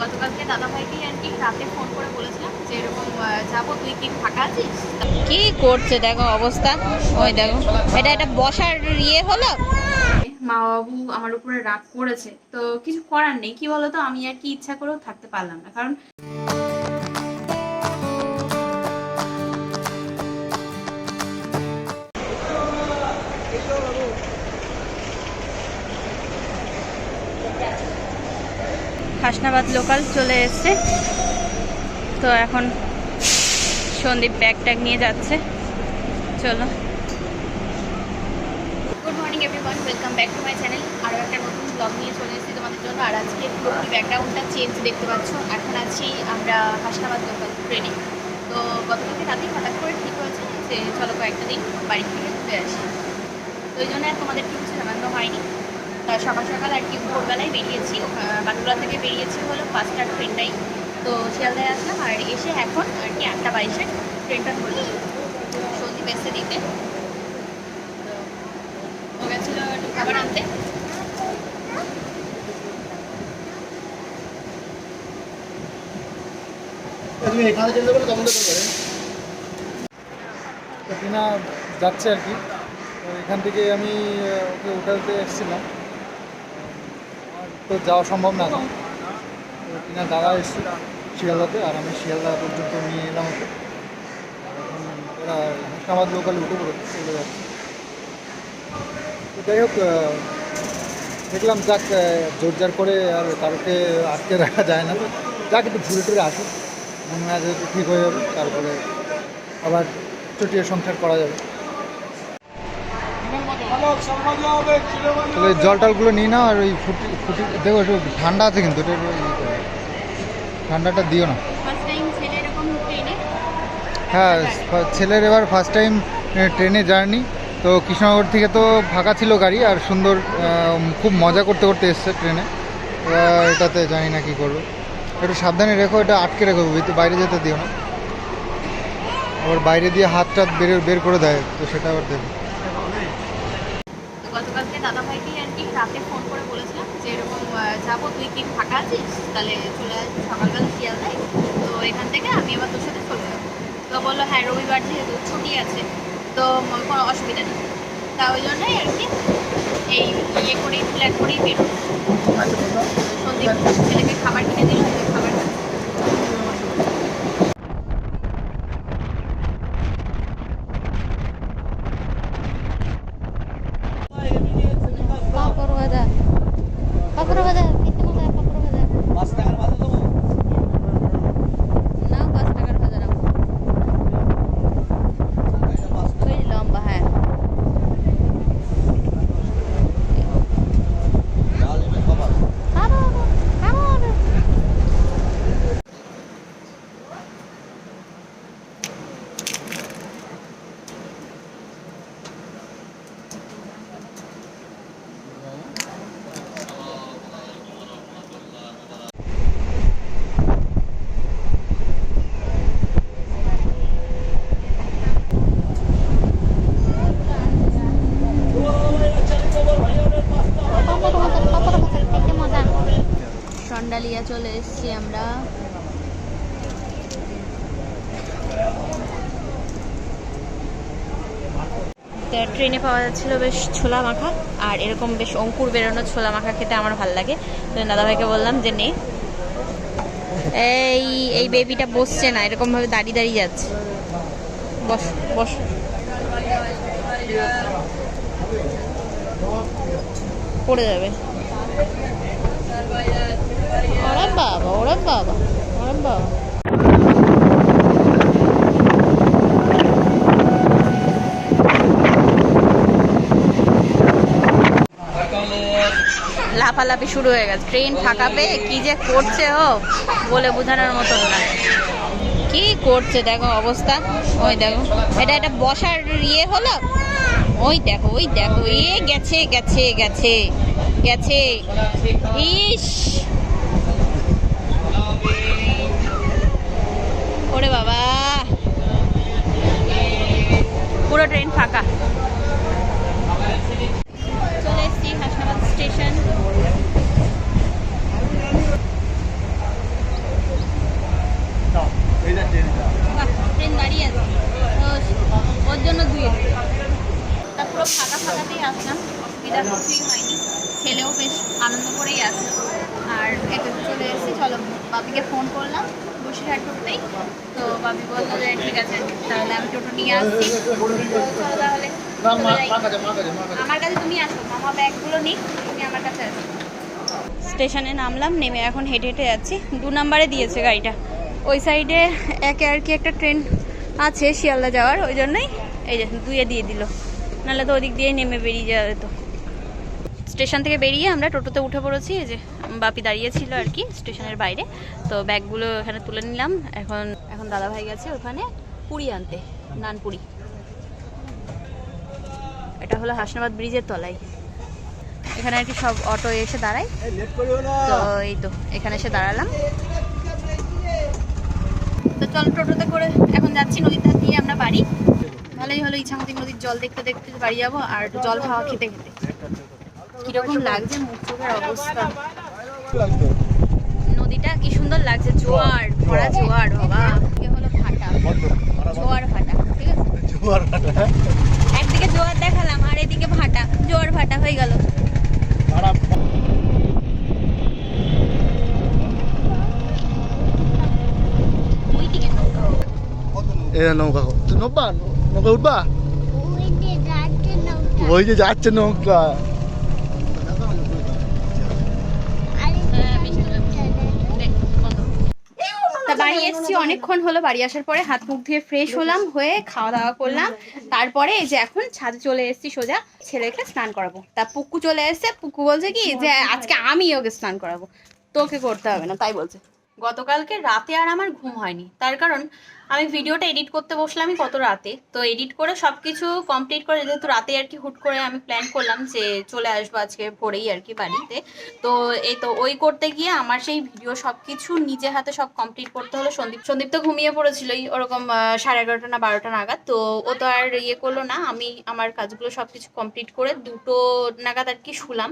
গতকালকে দাদাভাইকে আর কি রাতে ফোন করে বলেছিলাম যে এরকম আহ, যাব তুই কি ফাঁকা আছিস? কি করছে দেখো অবস্থা? ওই দেখো এটা একটা বসার ইয়ে হলো? মা বাবু আমার উপরে রাগ করেছে তো কিছু করার নেই। কি বলতো? আমি আর কি ইচ্ছা করেও থাকতে পারলাম না। কারণ হাসনাবাদ লোকাল চলে এসছে। তো এখন সন্দীপ ব্যাগ ট্যাগ নিয়ে যাচ্ছে। চলো। Good morning everyone welcome back to my channel আরও একটা নতুন ব্লগ নিয়ে চলে এসেছি তোমাদের জন্য। আর আজকে পুরোপুরি ব্যাকগ্রাউন্ডটা চেঞ্জ দেখতে পাচ্ছ। এখন আছি আমরা হাসনাবাদ লোকাল ট্রেনে তো গতকালকে রাতেই হঠাৎ করে ঠিক হয়েছে যে চলো কয়েকটা দিন বাড়ি থেকে ঘুরে আসি। তো ওই জন্য তোমাদের কিছু জানানো হয়নি তা সকাল সকাল আর কি ভোরবেলায় বেরিয়েছি। বাঁকুড়া থেকে বেরিয়েছি হলো পাঁচটার ট্রেনটাই। তো শিয়ালদায় আসলাম আর এসে এখন আর কি আটটা বাইশে ট্রেনটা ধরলো সন্দীপ এসে দিতে। তো গেছিল একটু খাবার আনতে তুমি এখানে চলে যাবে? তখন তো যাচ্ছে আর কি। এখান থেকে আমি ওকে উঠাতে এসেছিলাম। তো যাওয়া সম্ভব না টিনা দাদা এসেছিল শিয়ালদাতে, আর আমি শিয়ালদা পর্যন্ত নিয়ে এলাম ওকে। ওরা লোকালে উঠে পড়ে চলে যাচ্ছে। যাই হোক দেখলাম যাক জোরজার করে আর কারোকে আটকে রাখা যায় না। যাক, একটু ঘুরে টুরে আসুক মনে হয় ঠিক হয়ে যাবে, তারপরে আবার চটিয়ে সংসার করা যাবে। তাহলে জল টলগুলো নিয়ে নাও আর ওই ফুটি ফুটি দেখো একটু ঠান্ডা আছে কিন্তু। ঠান্ডাটা দিও না। ফার্স্ট টাইম ছেলে এরকম ট্রেনে? হ্যাঁ ছেলের এবার ফার্স্ট টাইম ট্রেনে জার্নি। তো কৃষ্ণনগর থেকে তো ফাঁকা ছিল গাড়ি আর সুন্দর খুব মজা করতে করতে এসছে ট্রেনে। এবার এটাতে জানি না কী করব। একটু সাবধানে রেখো এটা আটকে রেখো বাইরে যেতে দিও না। আবার বাইরে দিয়ে হাত টাত বের বের করে দেয় তো সেটা আবার দেবে দাদাভাইকে আর কি রাতে ফোন করে বলেছিলাম যে এরকম যাব তুই কি ফাঁকা আছিস? তাহলে চলে আস সকালবেলা শিয়ালদায় তো এখান থেকে আমি আবার তোর সাথে চলে যাব। তো বলল হ্যাঁ রবিবার যেহেতু ছুটি আছে তো কোনো অসুবিধা নেই। তা ওই জন্যই আর কি এই ইয়ে করেই প্ল্যান করেই বেরো সন্দীপ ছেলেকে খাবার কিনে দিল তো খাবার খাচ্ছে। পাপড় ভাজা পাপড় ভাজা খেতে মজা পাপড় ভাজা নাও পাঁচ টাকার ভাজা নাও ওই লম্বা হ্যাঁ খাব, খাব না। পাপড় ভাজা পাপড় ভাজা খেতে মজা সন্ডালিয়া চলে এসেছি আমরা। ট্রেনে পাওয়া যাচ্ছিল বেশ ছোলা মাখা, আর এরকম বেশ অঙ্কুর বেরোনো ছোলা মাখা খেতে আমার ভালো লাগে। তো দাদাভাইকে বললাম যে নে। এই এই বেবিটা বসছে না, এরকম ভাবে দাঁড়িয়ে দাঁড়িয়ে যাচ্ছে। বস বস। পড়ে যাবে। ওরা বাবা ওরা বাবা ওরা বাবা লাফালাফি শুরু হয়ে গেছে। ট্রেন ফাঁকা পেয়ে কি যে করছে ও? বলে বোঝানোর মতো না। কি করছে? দেখো অবস্থা। ওই দেখো। এটা একটা বসার ইয়ে হলো? ওই দেখো ওই দেখো। এ গেছে গেছে গেছে গেছে। ইস! ওরে বাবা। পুরো ট্রেন ফাঁকা। চলে এসছি হাসনাবাদ স্টেশন ট্রেন দাঁড়িয়ে ওর জন্য পুরো ফাঁকা ফাঁকাতেই আসলাম। কিছুই হয়নি। ছেলেও বেশ আনন্দ করেই আছে আর এটা চলে এসেছি, চলো বাবিকে ফোন করলাম। বসিরহাট ঢুকতেই তো বাপি বলল যে ঠিক আছে তাহলে আমি টোটো নিয়ে আসছি। তাহলে। আমার কাছে তুমি আসো মামা ব্যাগগুলো নিক তুমি আমার কাছে আসো। স্টেশনে নামলাম নেমে এখন হেঁটে হেঁটে যাচ্ছি। দু নম্বরে দিয়েছে গাড়িটা। ওই সাইডে একে আর কি একটা ট্রেন আছে শিয়ালদা যাওয়ার ওই জন্যই এই যে দুয়ে দিয়ে দিল। নাহলে তো ওদিক দিয়ে নেমে বেরিয়ে যাওয়া যেত। স্টেশন থেকে বেরিয়ে আমরা টোটোতে উঠে পড়েছি এই যে বাপি দাঁড়িয়েছিল আর কি স্টেশনের বাইরে। তো ব্যাগগুলো এখানে তুলে নিলাম। এখন এখন দাদাভাই গেছে ওখানে পুরি আনতে, নানপুরি। এটা হলো হাসনাবাদ ব্রিজের তলায়। এখানে আর কি সব অটো এসে দাঁড়ায়। তো এই তো, এখানে এসে দাঁড়ালাম। তো চল টোটোতে করে এখন যাচ্ছি নদীর ধার দিয়ে, আমরা বাড়ি। ভালোই হলো ইচ্ছামতি নদীর জল দেখতে দেখতে বাড়ি যাব আর জল খাওয়া খেতে খেতে। কীরকম লাগছে মুখ চোখের অবস্থা। নদীটা কি সুন্দর লাগছে জোয়ার ভরা জোয়ার। বাবা। হলো ফাটা জোয়ার ভাটা ঠিক আছে? একদিকে জোয়ার দেখালাম আর এদিকে ভাটা। জোয়ার ভাটা হয়ে গেল। নৌকা এ নৌকা নৌকা নৌকা উঠবা? ওই যে যাচ্ছে নৌকা তা বাড়ি এসেছি অনেকক্ষণ হলো বাড়ি আসার পরে হাত মুখ ধুয়ে ফ্রেশ হলাম, হয়ে খাওয়া দাওয়া করলাম। তারপরে এই যে এখন ছাদে চলে এসেছি সোজা, ছেলেকে স্নান করাবো। তা পুকু চলে এসছে, পুকু বলছে কি যে আজকে আমি ওকে স্নান করাবো। তোকে করতে হবে না, তাই বলছে। গতকালকে রাতে আর আমার ঘুম হয়নি। তার কারণ আমি ভিডিওটা এডিট করতে বসলামই কত রাতে। তো এডিট করে সব কিছু কমপ্লিট করে, যেহেতু রাতে আর কি হুট করে আমি প্ল্যান করলাম যে চলে আসব আজকে ভোরেই আর কি বাড়িতে। তো এই তো ওই করতে গিয়ে আমার সেই ভিডিও সব কিছু নিজে হাতে সব কমপ্লিট করতে হলো। সন্দীপ সন্দীপ তো ঘুমিয়ে পড়েছিলই ওরকম সাড়ে এগারোটা না বারোটা নাগাদ। তো ও তো আর ইয়ে করল না। আমি, আমার কাজগুলো সব কিছু কমপ্লিট করে দুটো নাগাদ আর কি শুলাম।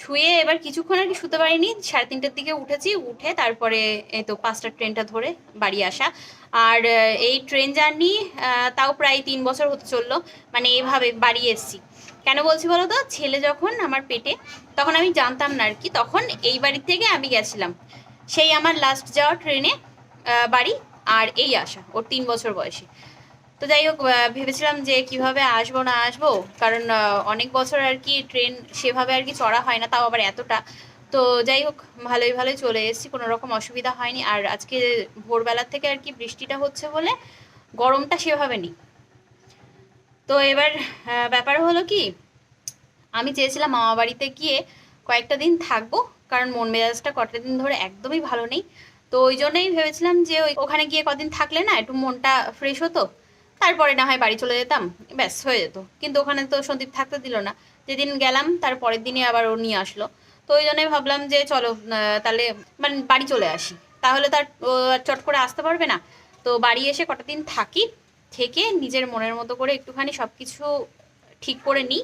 শুয়ে এবার কিছুক্ষণ আর কি শুতে পারিনি। সাড়ে তিনটের দিকে উঠেছি, উঠে তারপরে এই তো পাঁচটার ট্রেনটা ধরে বাড়ি আসা। আর এই ট্রেন জার্নি তাও প্রায় তিন বছর হতে চলল মানে এইভাবে বাড়ি এসেছি। কেন বলছি বলো তো ছেলে যখন আমার পেটে, তখন আমি জানতাম না আর কি, তখন এই বাড়ি থেকে আমি গেছিলাম। সেই আমার লাস্ট যাওয়া ট্রেনে বাড়ি আর এই আসা, ওর তিন বছর বয়সে। তো যাই হোক ভেবেছিলাম যে কীভাবে আসব না আসব, কারণ অনেক বছর আর কি ট্রেন সেভাবে আর কি চড়া হয় না, তাও আবার এতটা। তো যাই হোক, ভালোই ভালোই চলে এসেছি, কোনো রকম অসুবিধা হয়নি। আর আজকে ভোরবেলার থেকে আর কি বৃষ্টিটা হচ্ছে বলে গরমটা সেভাবে নেই। তো এবার ব্যাপার হলো কি, আমি চেয়েছিলাম মামা বাড়িতে গিয়ে কয়েকটা দিন থাকব, কারণ মন মেজাজটা কটা দিন ধরে একদমই ভালো নেই। তো ওই জন্যই ভেবেছিলাম যে ওই ওখানে গিয়ে কদিন থাকলে না একটু মনটা ফ্রেশ হতো। তারপরে না হয় বাড়ি চলে যেতাম, ব্যাস হয়ে যেত। কিন্তু ওখানে তো সন্দীপ থাকতে দিল না। যেদিন গেলাম, তার পরের দিনই আবার ও নিয়ে আসলো। তো ওই জন্যই ভাবলাম যে চলো তাহলে মানে বাড়ি চলে আসি। তাহলে তার চট করে আসতে পারবে না। তো বাড়ি এসে কটা দিন থাকি, থেকে নিজের মনের মতো করে একটুখানি সব কিছু ঠিক করে নিই।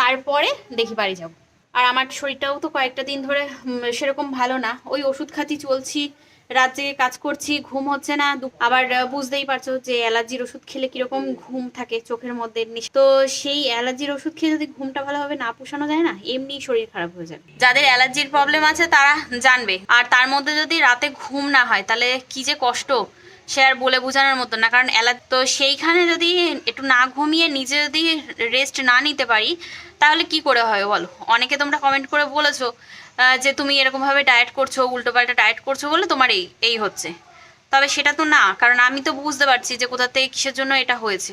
তারপরে দেখি বাড়ি যাব। আর আমার শরীরটাও তো কয়েকটা দিন ধরে সেরকম ভালো না। ওই ওষুধ খাতি চলছি রাত জেগে কাজ করছি, ঘুম হচ্ছে না। আবার বুঝতেই পারছ যে অ্যালার্জির ওষুধ খেলে কীরকম ঘুম থাকে চোখের মধ্যে। তো সেই অ্যালার্জির ওষুধ খেয়ে যদি ঘুমটা ভালোভাবে না পোষানো যায় না, এমনি শরীর খারাপ হয়ে যাবে। যাদের অ্যালার্জির প্রবলেম আছে, তারা জানবে। আর তার মধ্যে যদি রাতে ঘুম না হয়, তাহলে কি যে কষ্ট, সে আর বলে বোঝানোর মতো না। কারণ অ্যালার তো সেইখানে যদি একটু না ঘুমিয়ে নিজে যদি রেস্ট না নিতে পারি, তাহলে কি করে হয় বলো? অনেকে তোমরা কমেন্ট করে বলেছ যে তুমি এরকমভাবে ডায়েট করছ, উল্টোপাল্টা ডায়েট করছ বলে তোমার এই এই হচ্ছে। তবে সেটা তো না, কারণ আমি তো বুঝতে পারছি যে কোথা থেকে কিসের জন্য এটা হয়েছে।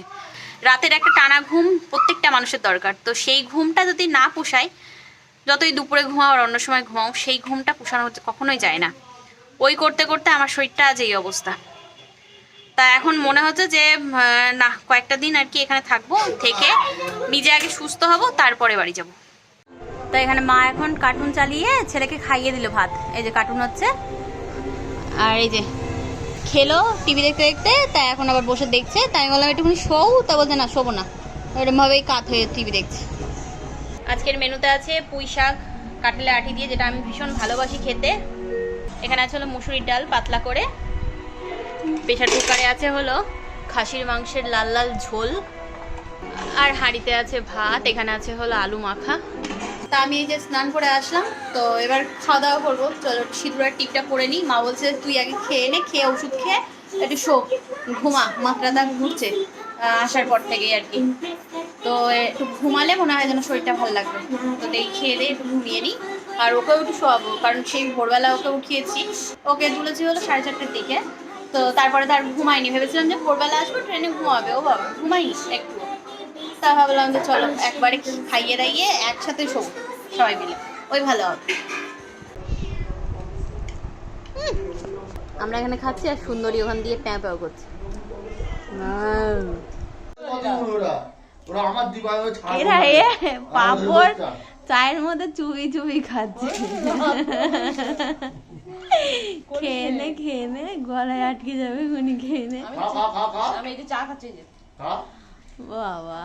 রাতের একটা টানা ঘুম প্রত্যেকটা মানুষের দরকার। তো সেই ঘুমটা যদি না পোষায় যতই দুপুরে ঘুমাও আর অন্য সময় ঘুমাও, সেই ঘুমটা পোষানো কখনোই যায় না। ওই করতে করতে আমার শরীরটা আজ এই অবস্থা। তা এখন মনে হচ্ছে যে না, কয়েকটা দিন আর কি এখানে থাকব, থেকে নিজে আগে সুস্থ হব, তারপরে বাড়ি যাব। তো এখানে মা এখন কার্টুন চালিয়ে ছেলেকে খাইয়ে দিল ভাত। এই যে কার্টুন হচ্ছে। আর এই যে খেলো টিভি দেখতে দেখতে তাই এখন আবার বসে দেখছে। তাই বললাম, একটুখানি শোও। তা বলছে, না, শোবো না। এরকমভাবেই কাত হয়ে টিভি দেখছে। আজকের মেনুতে আছে পুঁই শাক কাটলে আঠি দিয়ে, যেটা আমি ভীষণ ভালোবাসি খেতে। এখানে আছে হলো মুসুরির ডাল, পাতলা করে। প্রেশার কুকারে আছে হলো খাসির মাংসের লাল লাল ঝোল। আর হাঁড়িতে আছে ভাত, এখানে আছে হলো আলু মাখা। তা আমি এই যে স্নান করে আসলাম, তো এবার খাওয়া দাওয়া করব। চলো, সিঁদুরের টিপটা পরে নিই। মা বলছে, তুই আগে খেয়ে নে, খেয়ে ওষুধ খেয়ে একটু শো, ঘুমা। মাত্রাটা ঘুরছে আসার পর থেকেই আর কি। তো একটু ঘুমালে মনে হয় যেন শরীরটা ভালো লাগবে। তো দেখি খেয়ে দিয়ে একটু ঘুমিয়ে নিই। আর ওকেও একটু শোয়াবো, কারণ সেই ভোরবেলা ওকে উঠিয়েছি। ওকে তুলেছি হলো সাড়ে চারটের দিকে। তো তারপরে তার ঘুমাইনি ভেবেছিলাম যে ভোরবেলা আসব, ট্রেনে ঘুমাবে, ও বাবা ঘুমাইনি একটু। তা ভাবলাম যে চলো একবারে খাইয়ে দাইয়ে একসাথে শোবো সবাই মিলে। ওই ভালো হবে। আমরা এখানে খাচ্ছি আর সুন্দরী ওখান দিয়ে প্যাঁ প্যাঁ করছে। এরা এ পাপড় চায়ের মধ্যে চুবি চুবি খাচ্ছে। খেয়ে নে খেয়ে নে গলায় আটকে যাবে খুনি খেয়ে নে। খা খা খা খা। আমি এই যে চা খাচ্ছি বাবা।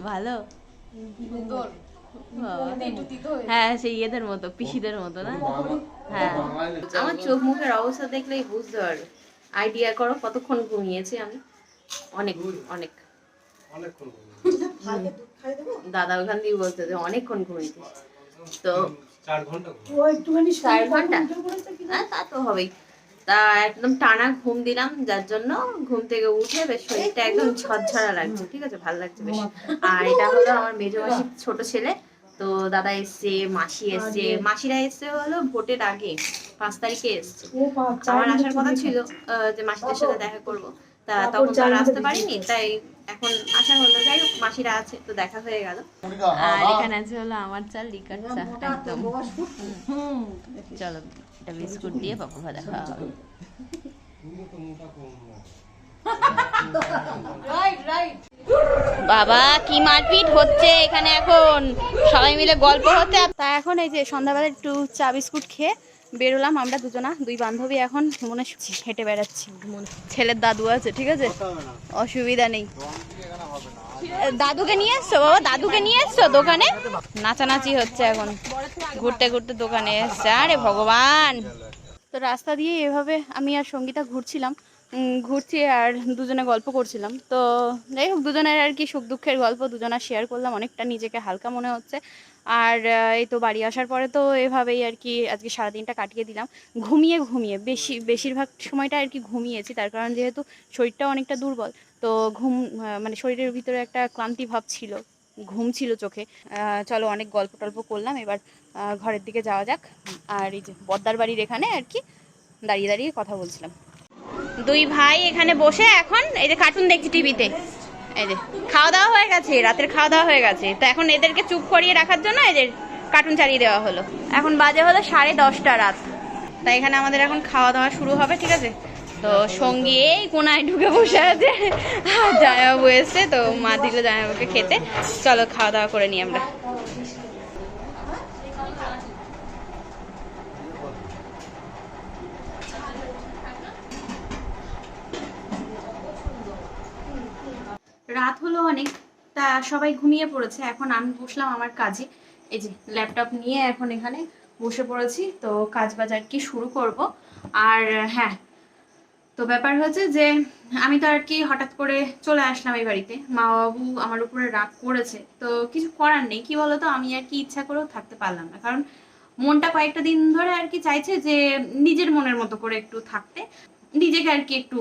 ভালো? হয়ে সেই ইয়েদের মতো পিসিদের মতো না? হ্যাঁ। আমার চোখ মুখের অবস্থা দেখলেই বুঝতে পারবে। আইডিয়া করো কতক্ষণ ঘুমিয়েছি আমি? অনেক অনেক। দাদা ওখান দিয়ে বলতে যে অনেকক্ষণ ঘুমিয়েছি। তো চার ঘণ্টা হ্যাঁ তা তো হবেই। তা একদম টানা ঘুম দিলাম যার জন্য ঘুম থেকে উঠে বেশ শরীরটা একদম ঝরঝরা লাগছে। ঠিক আছে? ভালো লাগছে বেশ। আর এটা হলো আমার মেজো মাসির ছোট ছেলে তো দাদা এসছে মাসি এসছে। মাসিরা এসছে হলো ভোটের আগে পাঁচ তারিখে এসছে। আমার আসার কথা ছিল যে মাসিদের সাথে দেখা করব। তা তখন তো আর আসতে পারিনি তাই এখন আসা হলো যাই হোক মাসিরা আছে তো দেখা হয়ে গেল। আর এখানে আছে হলো আমার চাল লিকার চা একদম। চলো এটা বিস্কুট দিয়ে পাপা ভাজা খাওয়া হবে। বাবা কি মারপিট হচ্ছে এখানে এখন? সবাই মিলে গল্প হচ্ছে তা এখন এই যে সন্ধ্যাবেলা একটু চা বিস্কুট খেয়ে বেরোলাম, আমরা দুজনা, দুই বান্ধবী এখন মনে হচ্ছে হেঁটে বেড়াচ্ছি। ছেলের দাদু আছে, ঠিক আছে? অসুবিধা নেই। দাদুকে নিয়ে এসছো বাবা? দাদুকে নিয়ে এসছো দোকানে? নাচানাচি হচ্ছে এখন। ঘুরতে ঘুরতে দোকানে এসছে। আরে ভগবান! তো রাস্তা দিয়ে এভাবে আমি আর সঙ্গীতা ঘুরছিলাম। ঘুরছি আর দুজনে গল্প করছিলাম। তো যাই হোক, দুজনের আর কি সুখ দুঃখের গল্প দুজনা শেয়ার করলাম। অনেকটা নিজেকে হালকা মনে হচ্ছে। আর এই তো বাড়ি আসার পরে তো এভাবেই আর কি আজকে সারাদিনটা কাটিয়ে দিলাম। ঘুমিয়ে ঘুমিয়ে, বেশি, বেশিরভাগ সময়টা আর কি ঘুমিয়েছি। তার কারণ যেহেতু শরীরটাও অনেকটা দুর্বল, তো ঘুম মানে শরীরের ভিতরে একটা ক্লান্তি ভাব ছিল, ঘুম ছিল চোখে। চলো অনেক গল্প টল্প করলাম। এবার ঘরের দিকে যাওয়া যাক। আর এই যে বদ্দার বাড়ির এখানে আর কি দাঁড়িয়ে দাঁড়িয়ে কথা বলছিলাম। দুই ভাই এখানে বসে এখন এই যে কার্টুন দেখছি টিভিতে এই যে খাওয়া দাওয়া হয়ে গেছে, রাতের খাওয়া দাওয়া হয়ে গেছে। তো এখন এদেরকে চুপ করিয়ে রাখার জন্য এদের কার্টুন চালিয়ে দেওয়া হলো। এখন বাজে হলো সাড়ে দশটা রাত। তাই এখানে আমাদের এখন খাওয়া দাওয়া শুরু হবে, ঠিক আছে? তো সঙ্গী এই কোনায় ঢুকে বসে আছে। আর জামাইবাবু এসছে, তো মা দিল জামাইবাবুকে খেতে। চলো খাওয়া দাওয়া করে নিই আমরা। রাত হলো অনেক, তা সবাই ঘুমিয়ে পড়েছে। এখন আমি বসলাম আমার কাজে। এই যে ল্যাপটপ নিয়ে এখন এখানে বসে পড়েছি, তো কাজ বাজ আর কি শুরু করব। আর হ্যাঁ তো ব্যাপার হচ্ছে যে আমি তো আর কি হঠাৎ করে চলে আসলাম এই বাড়িতে। মা বাবু আমার উপরে রাগ করেছে, তো কিছু করার নেই। কি বলতো, আমি আর কি ইচ্ছা করেও থাকতে পারলাম না। কারণ মনটা কয়েকটা দিন ধরে আর কি চাইছে যে নিজের মনের মতো করে একটু থাকতে, নিজেকে আর কি একটু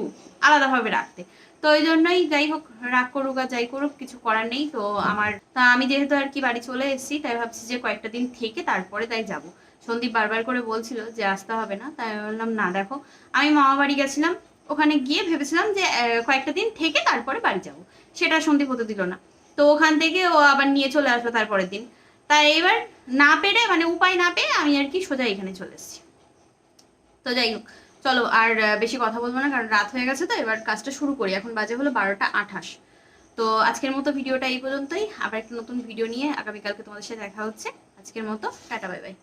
আলাদাভাবে রাখতে। তো ওই জন্যই যাই হোক, রাগ করুক আর যাই করুক, কিছু করার নেই। তো আমার, তা আমি যেহেতু আর কি বাড়ি চলে এসেছি, তাই ভাবছি যে কয়েকটা দিন থেকে তারপরে তাই যাব। সন্দীপ বারবার করে বলছিল যে আসতে হবে না, তাই বললাম, না, দেখো। আমি মামা বাড়ি গেছিলাম, ওখানে গিয়ে ভেবেছিলাম যে কয়েকটা দিন থেকে তারপরে বাড়ি যাব। সেটা সন্দীপ হতে দিল না। তো ওখান থেকে ও আবার নিয়ে চলে আসবে তারপরের দিন। তাই এবার না পেরে মানে উপায় না পেয়ে আমি আর কি সোজা এখানে চলে এসেছি। তো যাই হোক চলো, আর বেশি কথা বলব না, কারণ রাত হয়ে গেছে তো, এবার কাজটা শুরু করি। এখন বাজে হলো বারোটা আঠাশ। তো আজকের মতো ভিডিওটা এই পর্যন্তই। আবার একটা নতুন ভিডিও নিয়ে আগামীকালকে তোমাদের সাথে দেখা হচ্ছে। আজকের মতো, টাটা, বাই বাই।